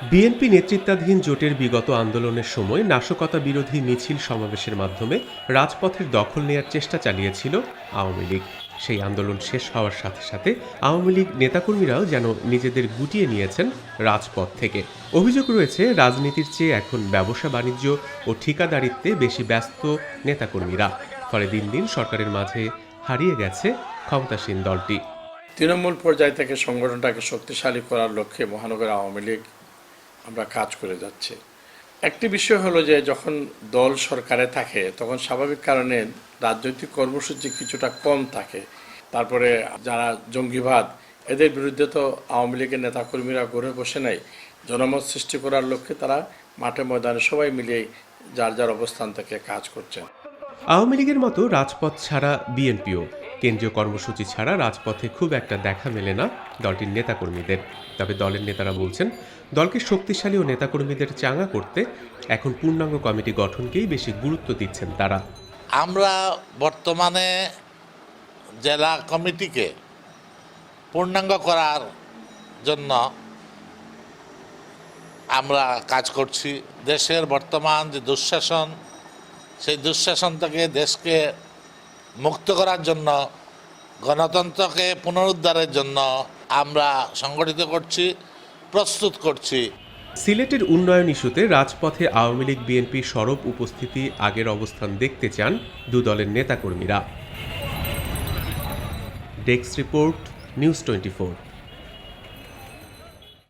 BNP নেতৃত্বাধীন জোটের বিগত আন্দোলনের সময় নাশকতা বিরোধী মিছিল সমাবেশের মাধ্যমে রাজপথের দখল নেয়ার চেষ্টা চালিয়েছিল আওয়ামী লীগ। সেই আন্দোলন শেষ হওয়ার সাথে সাথে আওয়ামী লীগ নেতাকর্মীরাও যেন নিজেদের গুটিয়ে নিয়েছেন রাজপথ থেকে। অভিযোগ রয়েছে, রাজনীতির চেয়ে এখন ব্যবসা বাণিজ্য ও ঠিকাদারিত্বে বেশি ব্যস্ত নেতাকর্মীরা। ফলে দিন দিন সরকারের মাঝে হারিয়ে গেছে ক্ষমতাসীন দলটি। তৃণমূল পর্যায় থেকে সংগঠনটাকে শক্তিশালী করার লক্ষ্যে মহানগর আওয়ামী লীগ আমরা কাজ করে যাচ্ছি। একটি বিষয় হলো যে যখন দল সরকারে থাকে, তখন স্বাভাবিক কারণে রাজনৈতিক কর্মসূচি কিছুটা কম থাকে। তারপরে যারা জঙ্গিবাদ, এদের বিরুদ্ধে তো আওয়ামী লীগের নেতাকর্মীরা গড়ে বসে নাই। জনমত সৃষ্টি করার লক্ষ্যে তারা মাঠে ময়দানে সবাই মিলিয়ে যার যার অবস্থান থেকে কাজ করছেন। আওয়ামী লীগের মতো রাজপথ ছাড়া বিএনপিও কেন্দ্রীয় কর্মসূচি ছাড়া রাজপথে খুব একটা দেখা মেলে না দলটির নেতাকর্মীদের। তবে দলের নেতারা বলছেন, দলকে শক্তিশালী ও নেতাকর্মীদের চাঙা করতে এখন পূর্ণাঙ্গ কমিটি গঠনকেই বেশি গুরুত্ব দিচ্ছেন তারা। আমরা বর্তমানে জেলা কমিটিকে পূর্ণাঙ্গ করার জন্য আমরা কাজ করছি। দেশের বর্তমান যে দুঃশাসন, সেই দুঃশাসন থেকে দেশকে মুক্ত করার জন্য, গণতন্ত্রকে পুনরুদ্ধারের জন্য আমরা সংগঠিত করছি, প্রস্তুত করছি। সিলেটের উন্নয়ন ইস্যুতে রাজপথে আওয়ামী লীগ, বিএনপি সরব উপস্থিতি আগের অবস্থান দেখতে চান দু দলের নেতাকর্মীরা। Desk report, news twenty